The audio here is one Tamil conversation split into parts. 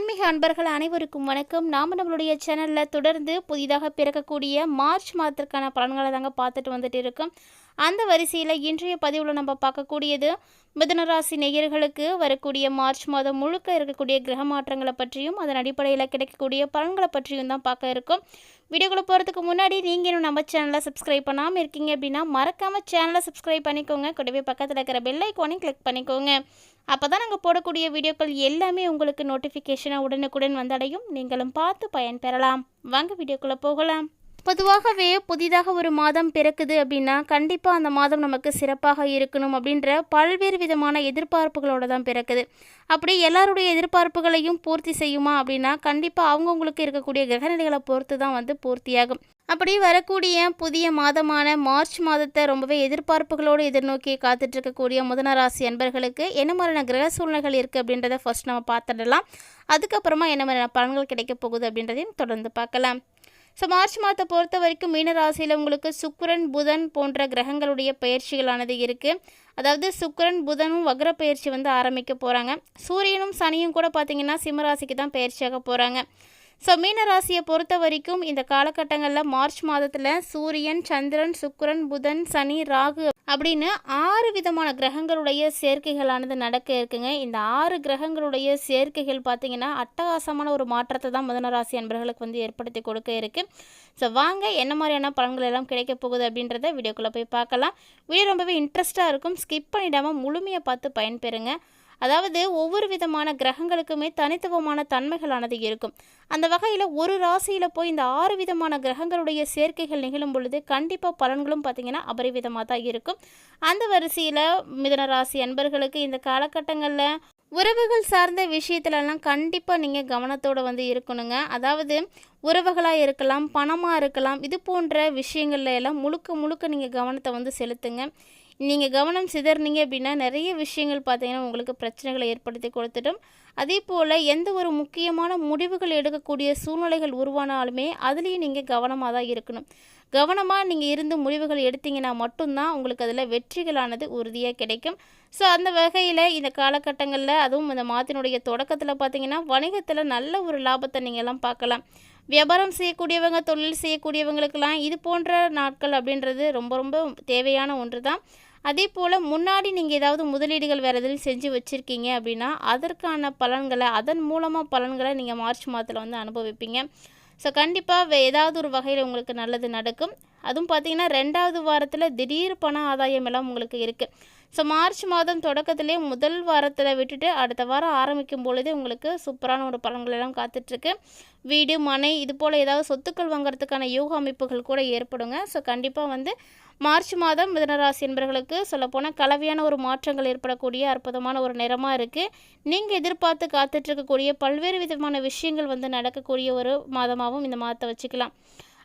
ஆன்மீக அன்பர்கள் அனைவருக்கும் வணக்கம். நாம் நம்மளுடைய சேனலில் தொடர்ந்து புதிதாக பிறக்கக்கூடிய மார்ச் மாதத்திற்கான பலன்களை தாங்க பார்த்துட்டு வந்துட்டு இருக்கோம். அந்த வரிசையில் இன்றைய பதிவில் நம்ம பார்க்கக்கூடியது மிதனராசி நேயர்களுக்கு வரக்கூடிய மார்ச் மாதம் முழுக்க இருக்கக்கூடிய கிரக மாற்றங்களை பற்றியும் அதன் அடிப்படையில் கிடைக்கக்கூடிய பலன்களை பற்றியும் தான் பார்க்க இருக்கோம். வீடியோக்குள்ளே போகிறதுக்கு முன்னாடி நீங்கள் இன்னும் நம்ம சேனலை சப்ஸ்கிரைப் பண்ணாமல் இருக்கீங்க அப்படின்னா மறக்காமல் சேனலை சப்ஸ்கிரைப் பண்ணிக்கோங்க. கூடவே பக்கத்தில் இருக்கிற பெல் ஐக்கானையும் கிளிக் பண்ணிக்கோங்க. அப்போ தான் நாங்கள் போடக்கூடிய வீடியோக்கள் எல்லாமே உங்களுக்கு நோட்டிஃபிகேஷனாக உடனுக்குடன் வந்தடையும். நீங்களும் பார்த்து பயன்பெறலாம். வாங்க வீடியோக்குள்ளே போகலாம். பொதுவாகவே புதிதாக ஒரு மாதம் பிறக்குது அப்படின்னா கண்டிப்பாக அந்த மாதம் நமக்கு சிறப்பாக இருக்கணும் அப்படின்ற பல்வேறு விதமான எதிர்பார்ப்புகளோட தான் பிறக்குது. அப்படி எல்லாருடைய எதிர்பார்ப்புகளையும் பூர்த்தி செய்யுமா அப்படின்னா கண்டிப்பாக அவங்கவுங்களுக்கு இருக்கக்கூடிய கிரகநிலைகளை பொறுத்து தான் வந்து பூர்த்தியாகும். அப்படி வரக்கூடிய புதிய மாதமான மார்ச் மாதத்தை ரொம்பவே எதிர்பார்ப்புகளோடு எதிர்நோக்கி காத்துட்டு இருக்கக்கூடிய முதன ராசி அன்பர்களுக்கு என்ன மாதிரியான கிரக சூழ்நிலைகள் இருக்குது அப்படின்றத ஃபர்ஸ்ட் நம்ம பார்த்துடலாம். அதுக்கப்புறமா என்ன மாதிரியான பலன்கள் கிடைக்க போகுது அப்படின்றதையும் தொடர்ந்து பார்க்கலாம். ஸோ மார்ச் மாதத்தை பொறுத்த வரைக்கும் மீனராசியில் உங்களுக்கு சுக்கரன் புதன் போன்ற கிரகங்களுடைய பயிற்சிகளானது இருக்குது அதாவது சுக்கரன் புதனும் வக்ர பயிற்சி வந்து ஆரம்பிக்க போகிறாங்க சூரியனும் சனியும் கூட பார்த்தீங்கன்னா சிம்மராசிக்கு தான் பயிற்சியாக போகிறாங்க ஸோ மீனராசியை பொறுத்த வரைக்கும் இந்த காலகட்டங்களில் மார்ச் மாதத்தில் சூரியன் சந்திரன் சுக்கரன் புதன் சனி ராகு அப்படின்னு ஆறு விதமான கிரகங்களுடைய சேர்க்கைகளானது நடக்க இருக்குங்க. இந்த ஆறு கிரகங்களுடைய சேர்க்கைகள் பார்த்திங்கன்னா அட்டகாசமான ஒரு மாற்றத்தை தான் முதன ராசி அன்பர்களுக்கு வந்து ஏற்படுத்தி கொடுக்க இருக்குது ஸோ வாங்க என்ன மாதிரியான பலன்கள் எல்லாம் கிடைக்க போகுது அப்படின்றத வீடியோக்குள்ளே போய் பார்க்கலாம். வீடியோ ரொம்பவே இன்ட்ரெஸ்ட்டாக இருக்கும். ஸ்கிப் பண்ணிடாமல் முழுமையை பார்த்து பயன்பெறுங்க. அதாவது ஒவ்வொரு விதமான கிரகங்களுக்குமே தனித்துவமான தன்மைகளானது இருக்கும். அந்த வகையில் ஒரு ராசியில் போய் இந்த ஆறு விதமான கிரகங்களுடைய சேர்க்கைகள் நிகழும் பொழுது கண்டிப்பாக பலன்களும் பார்த்திங்கன்னா அபரிவிதமாக தான் இருக்கும். அந்த வரிசையில் மிதன ராசி அன்பர்களுக்கு இந்த காலகட்டங்களில் உறவுகள் சார்ந்த விஷயத்துலலாம் கண்டிப்பாக நீங்கள் கவனத்தோடு வந்து இருக்கணுங்க. அதாவது உறவுகளாக இருக்கலாம் பணமாக இருக்கலாம் இது போன்ற விஷயங்கள்ல எல்லாம் முழுக்க முழுக்க நீங்கள் கவனத்தை வந்து செலுத்துங்க. நீங்கள் கவனம் சிதறினீங்க அப்படின்னா நிறைய விஷயங்கள் பார்த்தீங்கன்னா உங்களுக்கு பிரச்சனைகளை ஏற்படுத்தி கொடுத்துட்டும் அதே போல் எந்த ஒரு முக்கியமான முடிவுகள் எடுக்கக்கூடிய சூழ்நிலைகள் உருவானாலுமே அதுலேயும் நீங்கள் கவனமாக தான் இருக்கணும். கவனமாக நீங்கள் இருந்து முடிவுகள் எடுத்தீங்கன்னா மட்டும்தான் உங்களுக்கு அதில் வெற்றிகளானது உறுதியாக கிடைக்கும். ஸோ அந்த வகையில் இந்த காலகட்டங்களில் அதுவும் இந்த மாதத்தினுடைய தொடக்கத்தில் பார்த்தீங்கன்னா வணிகத்தில் நல்ல ஒரு லாபத்தை நீங்கள் எல்லாம் பார்க்கலாம். வியாபாரம் செய்யக்கூடியவங்க தொழில் செய்யக்கூடியவங்களுக்கெல்லாம் இது போன்ற நாட்கள் அப்படின்றது ரொம்ப ரொம்ப தேவையான ஒன்று தான் அதே போல் முன்னாடி நீங்கள் ஏதாவது முதலீடுகள் வேறு எதில் செஞ்சு வச்சுருக்கீங்க அப்படின்னா அதற்கான பலன்களை அதன் மூலமாக பலன்களை நீங்கள் மார்ச் மாதத்தில் வந்து அனுபவிப்பீங்க. ஸோ கண்டிப்பாக ஏதாவது ஒரு வகையில் உங்களுக்கு நல்லது நடக்கும். அதுவும் பார்த்தீங்கன்னா ரெண்டாவது வாரத்தில் திடீர் பண ஆதாயம் எல்லாம் உங்களுக்கு இருக்குது ஸோ மார்ச் மாதம் தொடக்கத்திலே முதல் வாரத்தில் விட்டுட்டு அடுத்த வாரம் ஆரம்பிக்கும் பொழுதே உங்களுக்கு சூப்பரான ஒரு பலன்கள் எல்லாம் காத்துட்ருக்கு. வீடு மனை இது போல் ஏதாவது சொத்துக்கள் வாங்குறதுக்கான யோக அமைப்புகள் கூட ஏற்படுங்க. ஸோ கண்டிப்பாக வந்து மார்ச் மாதம் மிதனராசி என்பர்களுக்கு சொல்லப்போனால் கலவையான ஒரு மாற்றங்கள் ஏற்படக்கூடிய அற்புதமான ஒரு நிறமாக இருக்குது நீங்கள் எதிர்பார்த்து காத்துட்ருக்கக்கூடிய பல்வேறு விதமான விஷயங்கள் வந்து நடக்கக்கூடிய ஒரு மாதமாகவும் இந்த மாதத்தை வச்சுக்கலாம்.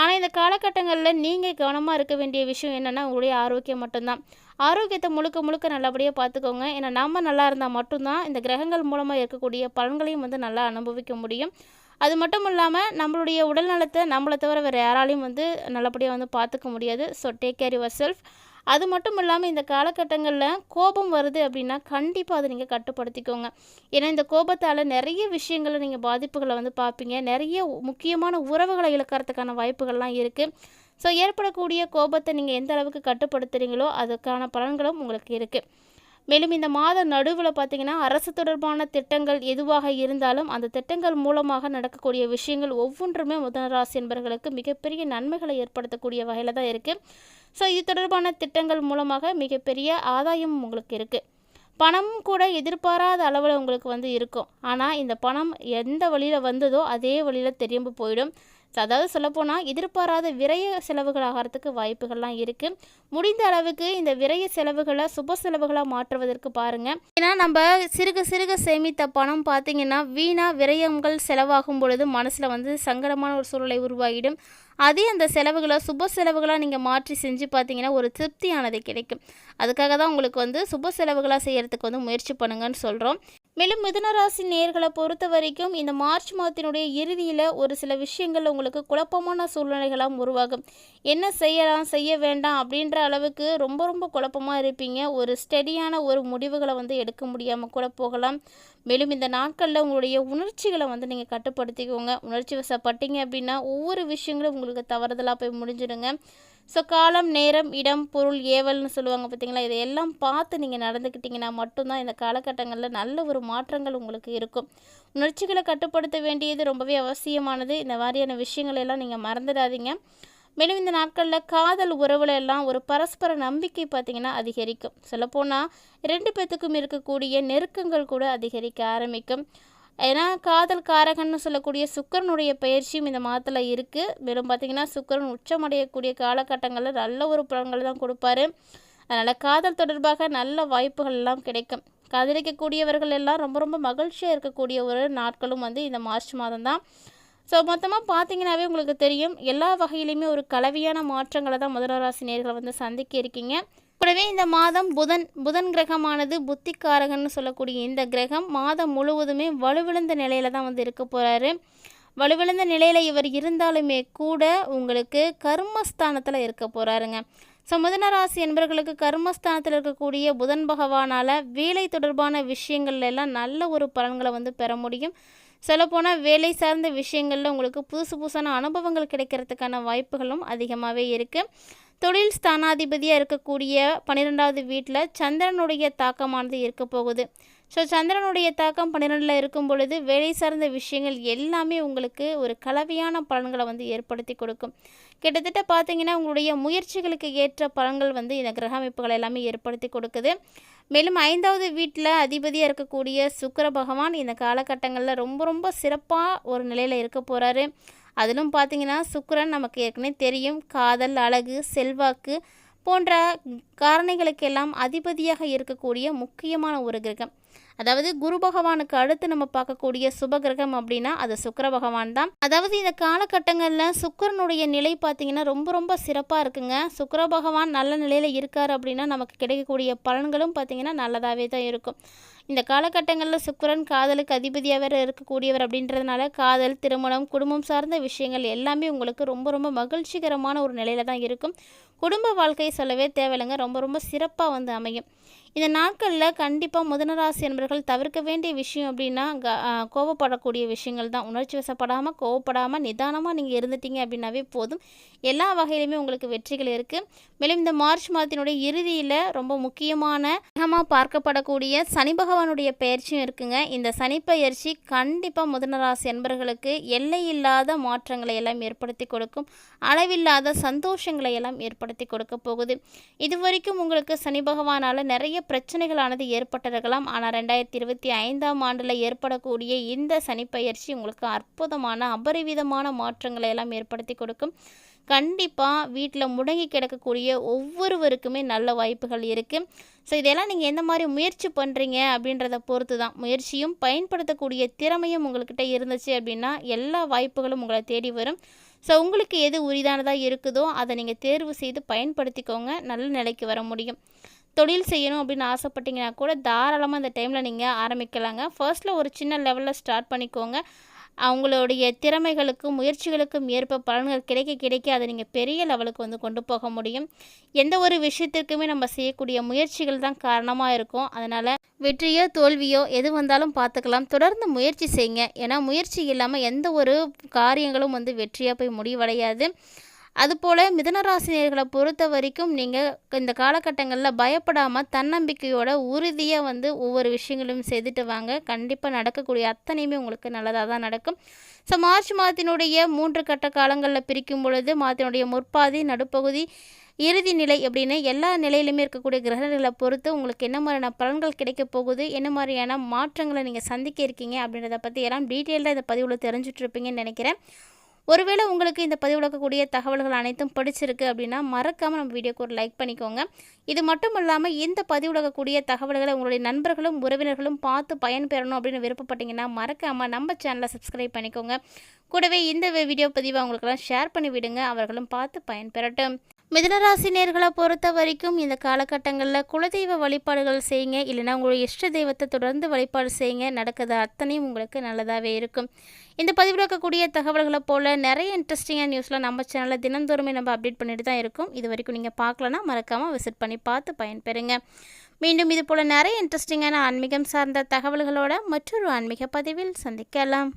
ஆனால் இந்த காலகட்டங்களில் நீங்கள் கவனமாக இருக்க வேண்டிய விஷயம் என்னென்னா உங்களுடைய ஆரோக்கியம் மட்டும்தான். ஆரோக்கியத்தை முழுக்க முழுக்க நல்லபடியாக பார்த்துக்கோங்க ஏன்னா நம்ம நல்லா இருந்தால் மட்டும்தான் இந்த கிரகங்கள் மூலமாக இருக்கக்கூடிய பலன்களையும் வந்து நல்லா அனுபவிக்க முடியும். அது மட்டும் இல்லாமல் நம்மளுடைய உடல் நலத்தை நம்மளை தவிர வேறு யாராலையும் வந்து நல்லபடியாக வந்து பார்த்துக்க முடியாது. So take care yourself அது மட்டும் இல்லாமல் இந்த காலகட்டங்களில் கோபம் வருது அப்படின்னா கண்டிப்பாக அதை நீங்கள் கட்டுப்படுத்திக்கோங்க. ஏன்னா இந்த கோபத்தால் நிறைய விஷயங்களை நீங்கள் பாதிப்புகளை வந்து பார்ப்பீங்க நிறைய முக்கியமான உறவுகளை இழக்கிறதுக்கான வாய்ப்புகள்லாம் இருக்குது ஸோ ஏற்படக்கூடிய கோபத்தை நீங்கள் எந்த அளவுக்கு கட்டுப்படுத்துகிறீங்களோ அதுக்கான பலன்களும் உங்களுக்கு இருக்குது மேலும் இந்த மாத நடுவில் பார்த்திங்கன்னா அரசு தொடர்பான திட்டங்கள் எதுவாக இருந்தாலும் அந்த திட்டங்கள் மூலமாக நடக்கக்கூடிய விஷயங்கள் ஒவ்வொன்றுமே முதனராசி என்பர்களுக்கு மிகப்பெரிய நன்மைகளை ஏற்படுத்தக்கூடிய வகையில் தான் இருக்குது ஸோ இது தொடர்பான திட்டங்கள் மூலமாக மிகப்பெரிய ஆதாயம் உங்களுக்கு இருக்குது பணம் கூட எதிர்பாராத அளவில் உங்களுக்கு வந்து இருக்கும். ஆனால் இந்த பணம் எந்த வழியில் வந்ததோ அதே வழியில் திரும்ப போயிடும். அதாவது சொல்லப்போனால் எதிர்பாராத விரய செலவுகள் ஆகிறதுக்கு வாய்ப்புகள்லாம் இருக்குது முடிந்த அளவுக்கு இந்த விரய செலவுகளை சுப செலவுகளாக மாற்றுவதற்கு பாருங்கள் ஏன்னா நம்ம சிறுக சிறுக சேமித்த பணம் பார்த்திங்கன்னா வீணாக விரயங்கள் செலவாகும் பொழுது மனசில் வந்து சங்கடமான ஒரு சூழலை உருவாகிடும். அதே அந்த செலவுகளை சுப செலவுகளாக நீங்கள் மாற்றி செஞ்சு பார்த்தீங்கன்னா ஒரு திருப்தியானது கிடைக்கும். அதுக்காக தான் உங்களுக்கு வந்து சுப செலவுகளாக செய்கிறதுக்கு வந்து முயற்சி பண்ணுங்கன்னு சொல்கிறோம் மேலும் மிதனராசி நேர்களை பொறுத்த வரைக்கும் இந்த மார்ச் மாதத்தினுடைய இறுதியில் ஒரு சில விஷயங்கள் உங்களுக்கு குழப்பமான சூழ்நிலைகளாக உருவாகும். என்ன செய்யலாம் செய்ய வேண்டாம் அப்படின்ற அளவுக்கு ரொம்ப ரொம்ப குழப்பமாக இருப்பீங்க. ஒரு ஸ்டெடியான ஒரு முடிவுகளை வந்து எடுக்க முடியாமல் கூட போகலாம். மேலும் இந்த நாட்களில் உங்களுடைய உணர்ச்சிகளை வந்து நீங்கள் கட்டுப்படுத்திக்கோங்க. உணர்ச்சி வசப்பட்டீங்க அப்படின்னா ஒவ்வொரு விஷயங்களும் உங்களுக்கு தவறுதலாக போய் முடிஞ்சிடுங்க. ஸோ காலம் நேரம் இடம் பொருள் ஏவல்னு சொல்லுவாங்க பார்த்தீங்களா? இதையெல்லாம் பார்த்து நீங்கள் நடந்துக்கிட்டிங்கன்னா மட்டும்தான் இந்த காலகட்டங்களில் நல்ல ஒரு மாற்றங்கள் உங்களுக்கு இருக்கும். உணர்ச்சிகளை கட்டுப்படுத்த வேண்டியது ரொம்பவே அவசியமானது. இந்த மாதிரியான விஷயங்கள் எல்லாம் நீங்கள் மறந்துடாதீங்க. மேலும் இந்த நாட்களில் காதல் உறவுல எல்லாம் ஒரு பரஸ்பர நம்பிக்கை பார்த்திங்கன்னா அதிகரிக்கும். சொல்லப்போனால் ரெண்டு பேத்துக்கும் இருக்கக்கூடிய நெருக்கங்கள் கூட அதிகரிக்க ஆரம்பிக்கும். ஏன்னா காதல் காரகன்னு சொல்லக்கூடிய சுக்கரனுடைய பயிற்சியும் இந்த மாதத்தில் இருக்குது மேலும் பார்த்திங்கன்னா சுக்கரன் உச்சமடையக்கூடிய காலகட்டங்களில் நல்ல ஒரு பலன்கள் தான் கொடுப்பாரு. அதனால் காதல் தொடர்பாக நல்ல வாய்ப்புகள் எல்லாம் கிடைக்கும். காதலிக்கக்கூடியவர்கள் எல்லாம் ரொம்ப ரொம்ப மகிழ்ச்சியாக இருக்கக்கூடிய ஒரு நாட்களும் வந்து இந்த மார்ச் மாதம் தான். ஸோ மொத்தமாக பார்த்தீங்கன்னாவே உங்களுக்கு தெரியும். எல்லா வகையிலையுமே ஒரு கலவையான மாற்றங்களை தான் முதலராசி வந்து சந்திக்க இருக்கீங்க. கூடவே இந்த மாதம் புதன் புதன் கிரகமானது புத்திக்காரகன்னு சொல்லக்கூடிய இந்த கிரகம் மாதம் முழுவதுமே வலுவிழந்த நிலையில தான் வந்து இருக்க போகிறாரு வலுவிழந்த நிலையில் இவர் இருந்தாலுமே கூட உங்களுக்கு கர்மஸ்தானத்தில் இருக்க போகிறாருங்க ஸோ மிதுன ராசி என்பர்களுக்கு கர்மஸ்தானத்தில் இருக்கக்கூடிய புதன் பகவானால் வேலை தொடர்பான விஷயங்கள்ல எல்லாம் நல்ல ஒரு பலன்களை வந்து பெற முடியும். சொல்லப்போனால் வேலை சார்ந்த விஷயங்களில் உங்களுக்கு புதுசு புதுசான அனுபவங்கள் கிடைக்கிறதுக்கான வாய்ப்புகளும் அதிகமாகவே இருக்குது தொழில் ஸ்தானாதிபதியாக இருக்கக்கூடிய பன்னிரெண்டாவது வீட்டில் சந்திரனுடைய தாக்கமானது இருக்க போகுது. ஸோ சந்திரனுடைய தாக்கம் பன்னிரெண்டில் இருக்கும் பொழுது வேலை சார்ந்த விஷயங்கள் எல்லாமே உங்களுக்கு ஒரு கலவையான பலன்களை வந்து ஏற்படுத்தி கொடுக்கும். கிட்டத்தட்ட பார்த்தீங்கன்னா உங்களுடைய முயற்சிகளுக்கு ஏற்ற பலன்கள் வந்து இந்த கிரக அமைப்புகள் எல்லாமே ஏற்படுத்தி கொடுக்குது. மேலும் ஐந்தாவது வீட்டில் அதிபதியாக இருக்கக்கூடிய சுக்கர பகவான் இந்த காலகட்டங்களில் ரொம்ப ரொம்ப சிறப்பாக ஒரு நிலையில் இருக்க போகிறாரு அதிலும் பார்த்தீங்கன்னா சுக்கரன் நமக்கு ஏற்கனவே தெரியும். காதல் அழகு செல்வாக்கு போன்ற காரணிகளுக்கெல்லாம் அதிபதியாக இருக்கக்கூடிய முக்கியமான ஒரு கிரகம். அதாவது குரு பகவானுக்கு அடுத்து நம்ம பார்க்கக்கூடிய சுப கிரகம் அப்படின்னா அது சுக்கர பகவான் தான். அதாவது இந்த காலகட்டங்களில் சுக்கரனுடைய நிலை பார்த்திங்கன்னா ரொம்ப ரொம்ப சிறப்பாக இருக்குங்க. சுக்கர பகவான் நல்ல நிலையில் இருக்கார் அப்படின்னா நமக்கு கிடைக்கக்கூடிய பலன்களும் பார்த்தீங்கன்னா நல்லதாகவே தான் இருக்கும். இந்த காலகட்டங்களில் சுக்கரன் காதலுக்கு அதிபதியாக வேறு இருக்கக்கூடியவர் அப்படின்றதுனால காதல் திருமணம் குடும்பம் சார்ந்த விஷயங்கள் எல்லாமே உங்களுக்கு ரொம்ப ரொம்ப மகிழ்ச்சிகரமான ஒரு நிலையில தான் இருக்கும். குடும்ப வாழ்க்கை சொல்லவே தேவையில்லைங்க. ரொம்ப ரொம்ப சிறப்பாக வந்து அமையும். இந்த நாட்களில் கண்டிப்பாக முதனராசி என்பர்கள் தவிர்க்க வேண்டிய விஷயம் அப்படின்னா க கோவப்படக்கூடிய விஷயங்கள் தான். உணர்ச்சி வசப்படாமல் கோவப்படாமல் நிதானமாக நீங்கள் இருந்துட்டீங்க அப்படின்னாவே போதும். எல்லா வகையிலுமே உங்களுக்கு வெற்றிகள் இருக்குது மேலும் இந்த மார்ச் மாதத்தினுடைய இறுதியில் ரொம்ப முக்கியமான கிரகமாக பார்க்கப்படக்கூடிய சனி பகவானுடைய பயிற்சியும் இருக்குங்க. இந்த சனி பயிற்சி கண்டிப்பாக முதனராசி என்பர்களுக்கு எல்லை இல்லாத மாற்றங்களை எல்லாம் ஏற்படுத்தி கொடுக்கும். அளவில்லாத சந்தோஷங்களை எல்லாம் ஏற்படுத்தி கொடுக்க போகுது. இது வரைக்கும் உங்களுக்கு சனி பகவானால் நிறைய பிரச்சனைகளானது ஏற்பட்டிருக்கலாம். ஆனால் ரெண்டாயிரத்தி இருபத்தி ஐந்தாம் ஆண்டில் ஏற்படக்கூடிய இந்த சனிப்பயிற்சி உங்களுக்கு அற்புதமான அபரிவிதமான மாற்றங்களை எல்லாம் ஏற்படுத்தி கொடுக்கும். கண்டிப்பாக வீட்டில் முடங்கி கிடக்கக்கூடிய ஒவ்வொருவருக்குமே நல்ல வாய்ப்புகள் இருக்குது ஸோ இதெல்லாம் நீங்கள் எந்த மாதிரி முயற்சி பண்ணுறீங்க அப்படின்றத பொறுத்து தான் முயற்சியும் பயன்படுத்தக்கூடிய திறமையும் உங்கள்கிட்ட இருந்துச்சு அப்படின்னா எல்லா வாய்ப்புகளும் உங்களை தேடி வரும். ஸோ உங்களுக்கு எது உரிதானதாக இருக்குதோ அதை நீங்கள் தேர்வு செய்து பயன்படுத்திக்கோங்க. நல்ல நிலைக்கு வர முடியும். தொழில் செய்யணும் அப்படின்னு ஆசைப்பட்டீங்கன்னா கூட தாராளமாக அந்த டைமில் நீங்கள் ஆரம்பிக்கலாங்க. ஃபர்ஸ்ட்டில் ஒரு சின்ன லெவலில் ஸ்டார்ட் பண்ணிக்கோங்க. அவங்களுடைய திறமைகளுக்கும் முயற்சிகளுக்கும் ஏற்ப பலன்கள் கிடைக்க கிடைக்க அதை நீங்கள் பெரிய லெவலுக்கு வந்து கொண்டு போக முடியும். எந்த ஒரு விஷயத்திற்குமே நம்ம செய்யக்கூடிய முயற்சிகள் தான் காரணமாக இருக்கும். அதனால் வெற்றியோ தோல்வியோ எது வந்தாலும் பார்த்துக்கலாம். தொடர்ந்து முயற்சி செய்யுங்க. ஏன்னா முயற்சி இல்லாமல் எந்த ஒரு காரியங்களும் வந்து வெற்றியாக போய் முடிவடையாது. அதுபோல் மிதனராசினியர்களை பொறுத்த வரைக்கும் நீங்கள் இந்த காலகட்டங்களில் பயப்படாமல் தன்னம்பிக்கையோட உறுதியாக வந்து ஒவ்வொரு விஷயங்களும் செய்துட்டு வாங்க. கண்டிப்பாக நடக்கக்கூடிய அத்தனையுமே உங்களுக்கு நல்லதாக தான் நடக்கும். ஸோ மார்ச் மாதத்தினுடைய மூன்று கட்ட காலங்களில் பிரிக்கும் பொழுது மாதத்தினுடைய முற்பாதி நடுப்பகுதி இறுதி நிலை அப்படின்னு எல்லா நிலையிலுமே இருக்கக்கூடிய கிரகங்களை பொறுத்து உங்களுக்கு என்ன மாதிரியான பலன்கள் கிடைக்க போகுது? என்ன மாதிரியான மாற்றங்களை நீங்கள் சந்திக்க இருக்கீங்க? அப்படின்றத பற்றி எல்லாம் டீட்டெயிலாக இந்த பதிவில் தெரிஞ்சுட்ருப்பீங்கன்னு நினைக்கிறேன். ஒருவேளை உங்களுக்கு இந்த பதிவிழக்கக்கூடிய தகவல்கள் அனைத்தும் பிடிச்சிருக்கு அப்படின்னா மறக்காமல் நம்ம வீடியோக்கு ஒரு லைக் பண்ணிக்கோங்க. இது மட்டும் இல்லாமல் இந்த பதிவிழக்கக்கூடிய தகவல்களை உங்களுடைய நண்பர்களும் உறவினர்களும் பார்த்து பயன்பெறணும் அப்படின்னு விருப்பப்பட்டீங்கன்னா மறக்காமல் நம்ம சேனலை சப்ஸ்கிரைப் பண்ணிக்கோங்க. கூடவே இந்த வீடியோ பதிவை அவங்களுக்கெல்லாம் ஷேர் பண்ணி விடுங்க அவர்களும் பார்த்து பயன்பெறட்டும். மிதனராசி நேர்களை பொறுத்த வரைக்கும் இந்த காலகட்டங்களில் குலதெய்வ வழிபாடுகள் செய்யுங்க. இல்லைனா உங்களுடைய இஷ்ட தெய்வத்தை தொடர்ந்து வழிபாடு செய்யுங்க. நடக்கிறது அத்தனையும் உங்களுக்கு நல்லதாகவே இருக்கும். இந்த பதிவில் இருக்கக்கூடிய தகவல்களை போல் நிறைய இன்ட்ரெஸ்டிங்கான நியூஸ்லாம் நம்ம சேனலில் தினந்தோறுமே நம்ம அப்டேட் பண்ணிட்டு தான் இருக்கும். இது வரைக்கும் நீங்கள் பார்க்கலன்னா மறக்காமல் விசிட் பண்ணி பார்த்து பயன்பெறுங்க. மீண்டும் இது போல் நிறைய இன்ட்ரெஸ்டிங்கான ஆன்மீகம் சார்ந்த தகவல்களோட மற்றொரு ஆன்மீக பதிவில் சந்திக்கலாம்.